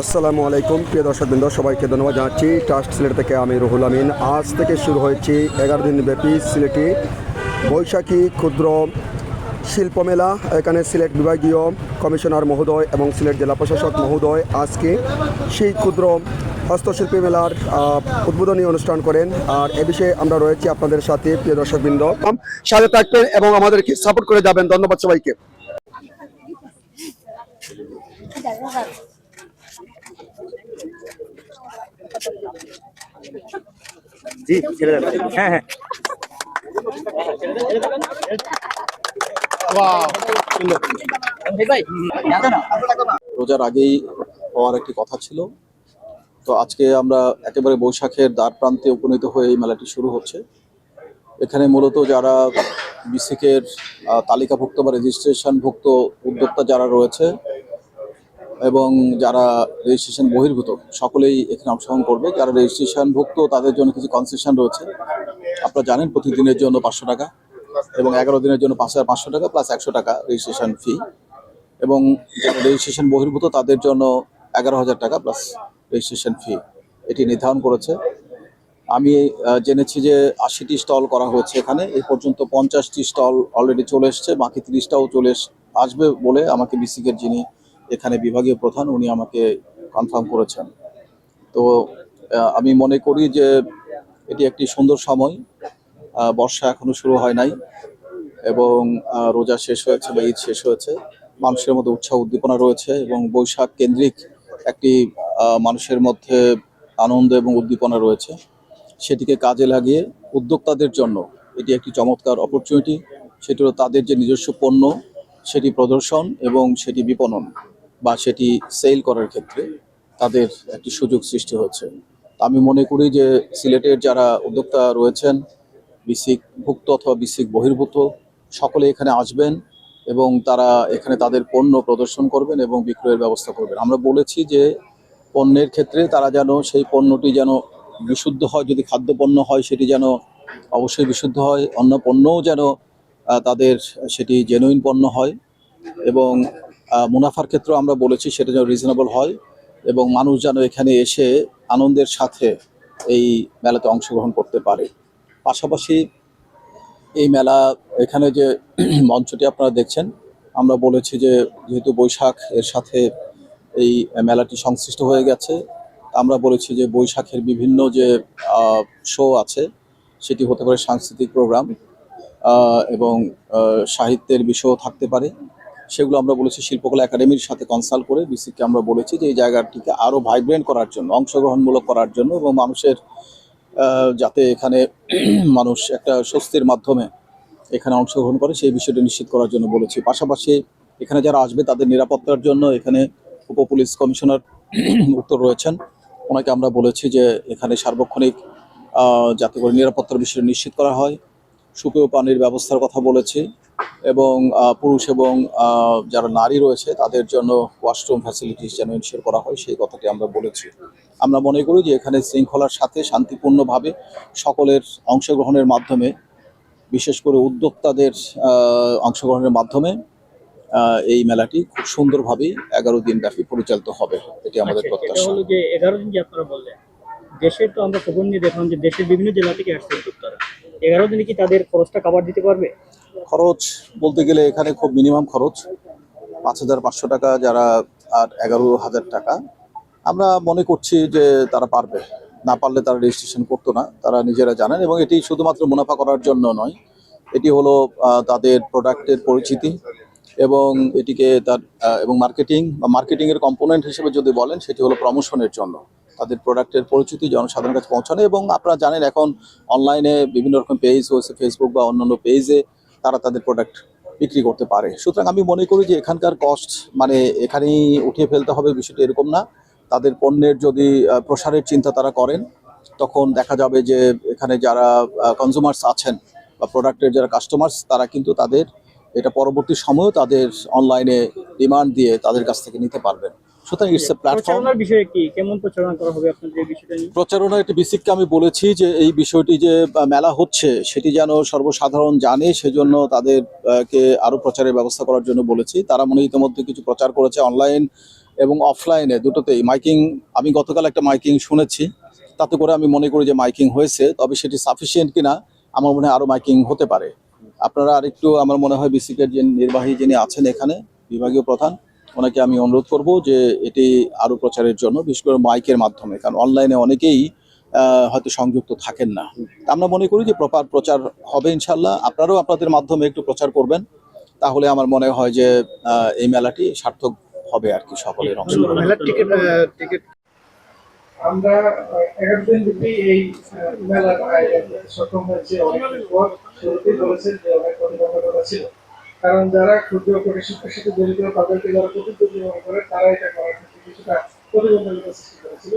আসসালামু আলাইকুম, প্রিয় দর্শকবৃন্দ, সবাইকে ধন্যবাদ জানাচ্ছি। ট্রাস্ট সিলেট থেকে আমি রুহুল আমিন। আজ থেকে শুরু হয়েছে এগারো দিন ব্যাপী সিলেটি বৈশাখী ক্ষুদ্র শিল্প মেলা এখানে সিলেট বিভাগীয় কমিশনার মহোদয় এবং সিলেট জেলা প্রশাসক মহোদয় আজকে সেই ক্ষুদ্র হস্তশিল্পী মেলার উদ্বোধনী অনুষ্ঠান করেন। আর এ বিষয়ে আমরা রয়েছি আপনাদের সাথে, প্রিয় দর্শকবৃন্দ। সাথে থাকবেন এবং আমাদেরকে সাপোর্ট করে যাবেন। ধন্যবাদ সবাইকে। জি ছেড়ে দেবেন হ্যাঁ হ্যাঁ। রোজার আগেই হওয়ার একটি কথা ছিল। তো আজকে আমরা একেবারে বৈশাখের দ্বার প্রান্তে উপনীত হয়ে এই মেলাটি শুরু হচ্ছে। এখানে মূলত যারা বিসিকের তালিকাভুক্ত বা রেজিস্ট্রেশনভুক্ত উদ্যোক্তা যারা রয়েছে এবং যারা রেজিস্ট্রেশন বহির্ভূত, সকলেই এখানে অংশগ্রহণ করবে। যারা রেজিস্ট্রেশনভুক্ত তাদের জন্য কিছু কনসেশন রয়েছে। আপনারা জানেন প্রতিদিনের জন্য পাঁচশো টাকা এবং এগারো দিনের জন্য পাঁচ হাজার পাঁচশো টাকা প্লাস একশো টাকা রেজিস্ট্রেশন ফি এবং যারা রেজিস্ট্রেশন বহির্ভূত, তাদের জন্য এগারো হাজার টাকা প্লাস রেজিস্ট্রেশন ফি এটি নির্ধারণ করেছে। আমি জেনেছি যে আশিটি স্টল করা হয়েছে এখানে। এই পর্যন্ত পঞ্চাশটি স্টল অলরেডি চলে এসছে। বাকি তিরিশটাও চলে আসবে বলে আমাকে বিসিকের যিনি এখানে বিভাগীয় প্রধান উনি আমাকে কনফার্ম করেছেন। তো আমি মনে করি যে এটি একটি সুন্দর সময়। বর্ষা এখনও শুরু হয় নাই এবং রোজা শেষ হয়েছে বা ঈদ শেষ হয়েছে। মানুষের মধ্যে উৎসাহ উদ্দীপনা রয়েছে এবং বৈশাখ কেন্দ্রিক একটি মানুষের মধ্যে আনন্দ এবং উদ্দীপনা রয়েছে। সেটিকে কাজে লাগিয়ে উদ্যোক্তাদের জন্য এটি একটি চমৎকার অপরচুনিটি সেটি তাদের যে নিজস্ব পণ্য, সেটি প্রদর্শন এবং সেটি বিপণন। বা সেটি সেল করার ক্ষেত্রে তাদের একটি সুযোগ সৃষ্টি হচ্ছে আমি মনে করি যে সিলেটের যারা উদ্যোক্তা রয়েছেন, বিসিক ভুক্ত অথবা বিসিক বহির্ভূত, সকলে এখানে আসবেন এবং তারা এখানে তাদের পণ্য প্রদর্শন করবেন এবং বিক্রয়ের ব্যবস্থা করবেন। আমরা বলেছি যে পণ্যের ক্ষেত্রে তারা যেন সেই পণ্যটি যেন বিশুদ্ধ হয়, যদি খাদ্যপণ্য হয় সেটি যেন অবশ্যই বিশুদ্ধ হয়, অন্য পণ্যও যেন তাদের সেটি জেনুইন পণ্য হয় এবং মুনাফার ক্ষেত্রেও আমরা বলেছি সেটা যেন রিজনেবল হয় এবং মানুষ যেন এখানে এসে আনন্দের সাথে এই মেলাতে অংশগ্রহণ করতে পারে। পাশাপাশি এই মেলা এখানে যে মঞ্চটি আপনারা দেখছেন, আমরা বলেছি যে যেহেতু বৈশাখ, এর সাথে এই মেলাটি সংশ্লিষ্ট হয়ে গেছে, আমরা বলেছি যে বৈশাখের বিভিন্ন যে শো আছে, সেটি হতে পারে সাংস্কৃতিক প্রোগ্রাম এবং সাহিত্যের বিষয়ও থাকতে পারে। সেগুলো আমরা বলেছি শিল্পকলা একাডেমির সাথে কনসাল্ট করে বিসিকে আমরা বলেছি যে এই জায়গাটিকে আরও ভাইব্রেন্ট করার জন্য, অংশগ্রহণমূলক করার জন্য এবং মানুষের যাতে এখানে মানুষ একটা স্বস্তির মাধ্যমে এখানে অংশগ্রহণ করে সেই বিষয়টি নিশ্চিত করার জন্য বলেছি। পাশাপাশি এখানে যারা আসবে তাদের নিরাপত্তার জন্য এখানে উপ পুলিশ কমিশনার উত্তর রয়েছেন। ওনাকে আমরা বলেছি যে এখানে সার্বক্ষণিক যাতে করে নিরাপত্তার বিষয়টি নিশ্চিত করা হয়। সুপেয় পানির ব্যবস্থার কথা বলেছি। এবং পুরুষ এবং যারা নারী রয়েছে তাদের জন্য ওয়াশরুম ফ্যাসিলিটিস যেন ইনশিওর করা হয় সেই কথাটি আমরা বলেছি। আমরা মনে করি যে এখানে শৃঙ্খলার সাথে শান্তিপূর্ণভাবে সকলের অংশগ্রহণের মাধ্যমে বিশেষ করে উদ্যোক্তাদের অংশগ্রহণের মাধ্যমে এই মেলাটি খুব সুন্দরভাবেই এগারো দিন ব্যাপী পরিচালিত হবে। এটি আমাদের আচ্ছা, প্রত্যাশা। হলো যে এগারো দিন যে আপনারা বললেন দেশের তো আমরা খবর নিয়ে দেখলাম যে দেশের বিভিন্ন জেলা থেকে আসছে উদ্যোক্তারা। এগারো দিনে কি তাদের খরচটা কাবার দিতে পারবে? খরচ বলতে গেলে এখানে খুব মিনিমাম খরচ। পাঁচ হাজার পাঁচশো টাকা যারা আর এগারো হাজার টাকা। আমরা মনে করছি যে তারা পারবে। না পারলে তারা রেজিস্ট্রেশন করতো না। তারা নিজেরা জানেন এবং এটি শুধুমাত্র মুনাফা করার জন্য নয়। এটি হলো তাদের প্রোডাক্টের পরিচিতি এবং এটিকে তার এবং মার্কেটিং বা মার্কেটিংয়ের কম্পোনেন্ট হিসেবে যদি বলেন, সেটি হলো প্রমোশনের জন্য। তাদের প্রোডাক্টের পরিচিতি জনসাধারণের কাছে পৌঁছানো এবং আপনারা জানেন এখন অনলাইনে বিভিন্ন রকম পেজ হয়েছে ফেসবুক বা অন্যান্য পেজে তারা তাদের প্রোডাক্ট বিক্রি করতে পারে। সুতরাং আমি মনে করি যে এখানকার কস্ট মানে এখানেই উঠিয়ে ফেলতে হবে, বিষয়টি এরকম না। তাদের পণ্যের যদি প্রসারের চিন্তা তারা করেন, তখন দেখা যাবে যে এখানে যারা কনজিউমার্স আছেন বা প্রোডাক্টের যারা কাস্টমার্স তারা কিন্তু তাদের, এটা পরবর্তী সময়েও তাদের অনলাইনে ডিমান্ড দিয়ে তাদের কাছ থেকে নিতে পারবেন। সুতরাং ইটস এ প্ল্যাটফর্ম প্রচারণার বিষয়ে কি? কেমন প্রচারণা করা হবে আপনাদের এই বিষয়টা নিয়ে? প্রচারণা একটি বিসিককে আমি বলেছি যে এই বিষয়টি যে মেলা হচ্ছে সেটি যেন সর্বসাধারণ জানে সেজন্য তাদের আহ, কে আরও প্রচারের ব্যবস্থা করার জন্য বলেছি। তারা মনে ইতিমধ্যে কিছু প্রচার করেছে অনলাইন এবং অফলাইনে দুটোতেই। মাইকিং আমি গতকাল একটা মাইকিং শুনেছি। তাতে করে আমি মনে করি যে মাইকিং হয়েছে তবে সেটি সাফিসিয়েন্ট কিনা আমার মনে হয় আরও মাইকিং হতে পারে। আপনারা আরেকটু আমার মনে হয় বিসিকের যে নির্বাহী যিনি আছেন এখানে বিভাগীয় প্রধান ওনাকে আমি অনুরোধ করব যে এটি আরও প্রচারের জন্য বিশেষ করে মাইকের মাধ্যমে কারণ অনলাইনে অনেকেই আহ, হয়তো সংযুক্ত থাকেন না। আমরা মনে করি যে প্রপার প্রচার হবে ইনশাল্লাহ আপনারাও আপনাদের মাধ্যমে একটু প্রচার করবেন তাহলে আমার মনে হয় যে এই মেলাটি সার্থক হবে আর কি সকলের অংশ। আমরা এই মেলার আয়োজন সক্ষম হয়েছে পর শুরুতেই বলেছেন যে অনেক প্রতিবন্ধকতা ছিল। কারণ যারা ক্ষুদ্র শিল্পের সাথে জড়িত, তাদেরকে যারা প্রতিদ্বন্দ্বী মনে করে, তারা এটা করার ক্ষেত্রে কিছুটা প্রতিবন্ধকতা সৃষ্টি করেছিল।